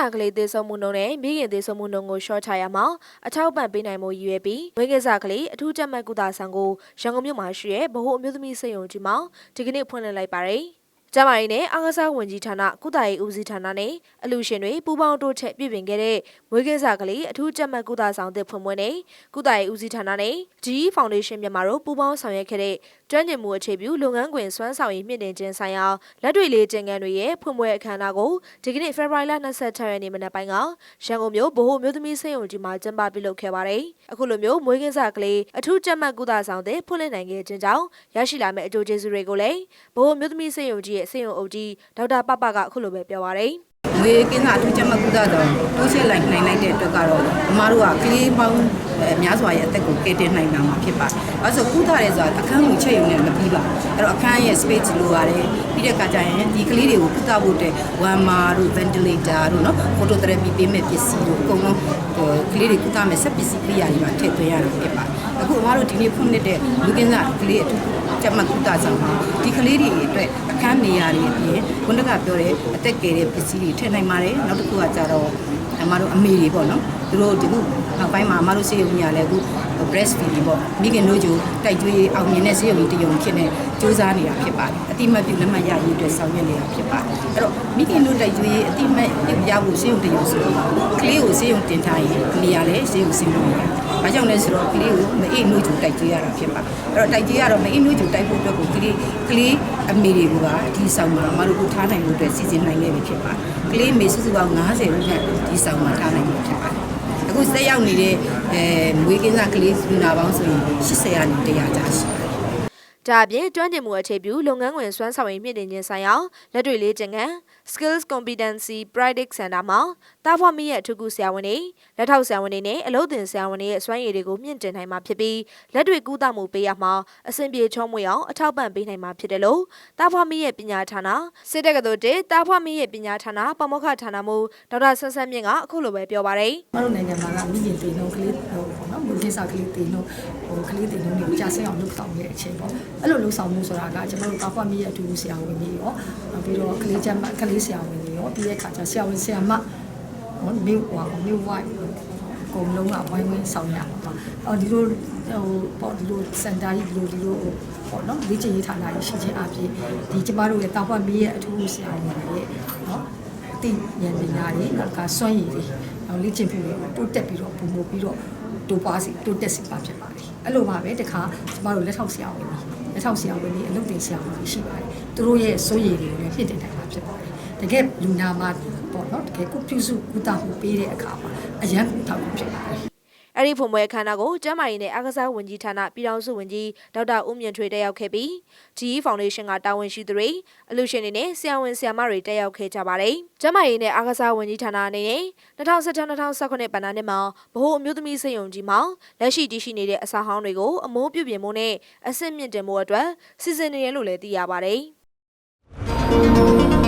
င်းစာကလေးသေဆုံးမှုနှုန်းနဲ့မိခင်သေဆုံးမှုနှုန်းကိုရှော့ချရမှာအထောက်အပံ့ပေးနိုင်မှုရည်ရွယ်ပြီးမွေးကင်းစာကလေးအထူးကြက်မှတ်ကုသဆောင်ကိုရန်ကုန်မြို့မှာရှိတဲ့ဗဟိုအမျိုးသမီးစိတ်ယုံကြီးမှာဒီကနေ့ဖွင့်လှစ်လိုက်ပါတယ်။ကျမရင်းနဲ့အားကစားဝန်ကြီးဌာနကုသရေးဦးစီးဌာနနဲ့အလူရှင်တွေပူးပေါင်းတိုးချက်ပြည်ပင်ခဲ့တဲ့မွေးကင်းစာကလေးအထူးကြက်မှတ်ကုသဆောင်သစ်ဖွင့်ပွဲနဲ့ကုသရေးဦးစီးဌာနနဲ့ GE Foundation မြန်မာတို့ပူးပေါင်းဆောင်ရွက်ခဲ့တဲ့ ကျွမ်းကျင်မှုအခြေပြုလုပ်ငန်းခွင်စွမ်းဆောင်ရည်မြင့်တင်ခြင်းဆိုင်ရာလက်တွေလေးကျင်ငန်းတွေရဲ့ဖွင့်ပွဲအခမ်းအနားကိုဒီကနေ့ဖေဖော်ဝါရီလ26ရက်နေ့မနက်ပိုင်းကရန်ကုန်မြို့ဗဟိုမျိုးသမီးစိတ်ယုံကြီးမှာကျင်းပပြုလုပ်ခဲ့ပါတယ်။အခုလိုမျိုးမွေးကင်းစာကလေးအထူးကြက်မှတ်ကုသဆောင်သစ်ဖွင့်လှစ်နိုင်ခဲ့ခြင်းကြောင့်ရရှိလာမယ့်အကျိုးကျေးဇူးတွေကိုလည်းဗဟိုမျိုးသမီးစိတ်ယုံကြီးရဲ့စိတ်ယုံအုပ်ကြီးဒေါက်တာပပကအခုလိုပဲပြောပါရယ်ငွေကင်းစာအထူးချက်မှတ်ကုသတော့တိုးချဲ့လိုက်နိုင်လိုက်တဲ့အတွက်ကတော့အမားတို့ကကလေးပေါင်းအဲ များစွာရဲ့အသက်ကိုကယ်တင်နိုင်မှာဖြစ်ပါတယ်။အဲဆိုကုသရဲဆိုတာအခန်းကိုချက်ရုံနဲ့မပြီးပါဘူး။အဲ့တော့အခန်းရဲ့ space လိုရတယ်။ပြီးတဲ့အခါကျရင်ဒီကလေးတွေကိုကုသဖို့အတွက် warmer တို့ ventilator တို့နော် phototherapy ပေးမဲ့ပစ္စည်းတို့အကုန်လုံးဟိုကလေးတွေကုသမဲ့ဆက်ပစ္စည်းကိရိယာတွေပါထည့်သွင်းရတာဖြစ်ပါတယ်။အခုအမားတို့ဒီနေ့ဖွင့်တဲ့လူကင်းစာကလေးအထူးချက်မှတ်ကုသဆောင်ပါဒီကလေးတွေအတွက်အခန်းနေရာတွေအပြင်ခုနကပြောတဲ့အသက်ကယ်တဲ့ပစ္စည်းတွေထည့်နိုင်ပါတယ်နောက်တစ်ခုကကြတော့အမတို့အမေတွေပေါ့နော် သူတို့ဒီခုနောက်ပိုင်းမှာအမတို့စေရုံကြီးကလည်းအခု breast feeding ပေါ့မိခင်တို့ကြိုတိုက်ကျွေးအောင်မြင်တဲ့စေရုံကြီးတရုံဖြစ်နေစူးစမ်းနေတာဖြစ်ပါတယ်အတိမတ်ပြုလက်မှတ်ရရေးအတွက်ဆောင်ရွက်နေတာဖြစ်ပါတယ်အဲ့တော့မိခင်တို့တိုက်ကျွေးအတိမတ်ရဖို့စေရုံတရုံဆိုကလေးကိုစေရုံတင်ထားရင်နေရာလဲစေရုံဆင်းလို့ရတယ်ဘာကြောင့်လဲဆိုတော့ကလေးကိုမအိတ်နှုတ်ကြိုတိုက်ကျွေးရတာဖြစ်ပါတယ်အဲ့တော့တိုက်ကျွေးရတော့မအိတ်နှုတ်ကြိုတိုက်ဖို့အတွက်ကိုကလေးကလေးအမေတွေကဒီဆောင်မှာမတို့ကိုထားနိုင်လို့အတွက်စီစဉ်နိုင်ခဲ့ပြီဖြစ်ပါတယ်ကလေးမေစုစုပေါင်း90ဦးခန့်ဒီဆောင်မှာထားနိုင်ပြီဖြစ်ပါတယ် အခုစက်ရောက်နေတဲ့အဲမွေးကင်းစားကလေးလူနာပေါင်းဆိုရင်80ရာနေ100ကြာရှိပါတယ် ဒါအပြင်ကျွမ်းကျင်မှုအခြေပြုလုပ်ငန်းခွင်စွမ်းဆောင်ရည်မြင့်တင်ခြင်းဆိုင်ရာလက်တွေလေးကျင်ငန်း Skills Competency Practice Center မှာတာဖွာမီရဲ့အထူးကုဆရာဝန်တွေလက်ထောက်ဆရာဝန်တွေနဲ့အလုပ်သင်ဆရာဝန်တွေရဲ့စွမ်းရည်တွေကိုမြင့်တင်နိုင်မှာဖြစ်ပြီးလက်တွေကူးသမှုပေးရမှာအဆင်ပြေချောမွေ့အောင်အထောက်ပံ့ပေးနိုင်မှာဖြစ်တယ်လို့တာဖွာမီရဲ့ပညာဌာနစစ်တက်ကတော်တေတာဖွာမီရဲ့ပညာဌာနပမောက္ခဌာနမှဒေါက်တာဆန်းဆန်းမြင့်ကအခုလိုပဲပြောပါတယ်မတို့နိုင်ငံမှာကမိခင်တေနှုံးကလေးဟိုပေါ့နော်မူရင်းစာကလေးတေနှုံးဟိုကလေးတေနှုံးတွေကိုကြာဆင်းအောင်လုပ်ဆောင်တဲ့အချိန်ပေါ့အဲ့လိုလုပ်ဆောင်မှုဆိုတာကကျွန်တော်တို့တာဖွာမီရဲ့အတူတူဆရာဝန်ကြီးရောနောက်ပြီးတော့ကလေးချက်မကလေးဆရာဝန်ကြီးရောပြီးတဲ့အခါကျဆရာဝန်ဆရာမဟိုမြို့ဟိုမြို့ဝိုက်ကုံလုံးကဝိုင်းဝန်းဆောင်ရမှာပါအော်ဒီလိုဟိုပေါ့ဒီလိုစင်တာကြီးဒီလိုဒီလိုပေါ့နော်လေ့ကျင့်ရေးဌာနကြီးရှိခြင်းအပြင်ဒီကျမတို့ရဲ့တာဖွာမီရဲ့အထူးဆရာဝန်ကြီးရဲ့နော်တိဉာဏ်ပညာတွေနောက်ကစွမ်းရည်တွေနောက်လေ့ကျင့်မှုတွေတိုးတက်ပြီးတော့ပုံမပြီးတော့တိုးပွားစီတိုးတက်စီပါဖြစ်ပါတယ်အဲ့လိုပါပဲတခါကျမတို့လက်ထောက်ဆရာဝန်တွေ လက်ထောက်ဆရာဝန်တွေအလုပ်တင်ဆရာဝန်တွေရှိပါတယ်သူတို့ရဲ့စွမ်းရည်တွေကိုလည်းဖြစ်တင်နိုင်မှာဖြစ်ပါတယ်တကယ်လူနာမှာပေါ့နော်တကယ်ကိုပြုစုကုသမှုပေးတဲ့အခါမှာအရန်ကူတောက်ဖြစ်ပါတယ် အဲ့ဒီဖွင့်ပွဲအခမ်းအနားကိုကျမ်းမာရေးနဲ့အားကစားဝန်ကြီးဌာနပြည်ထောင်စုဝန်ကြီးဒေါက်တာဦးမြင့်ထွေတက်ရောက်ခဲ့ပြီး GE Foundation ကတာဝန်ရှိသူတွေအလူရှင်တွေနဲ့ဆရာဝန်ဆရာမတွေတက်ရောက်ခဲ့ကြပါတယ်။ကျမ်းမာရေးနဲ့အားကစားဝန်ကြီးဌာနအနေနဲ့2016-2019ဘဏ္ဍာနှစ်မှာဗဟိုအမျိုးသမီးစိတ်ယုံကြီးမှာလက်ရှိတည်ရှိနေတဲ့အစားဟောင်းတွေကိုအမိုးပြုပြင်မှုနဲ့အဆင့်မြင့်တင်မှုအတွက်စီစဉ်နေရလို့လည်းသိရပါတယ်။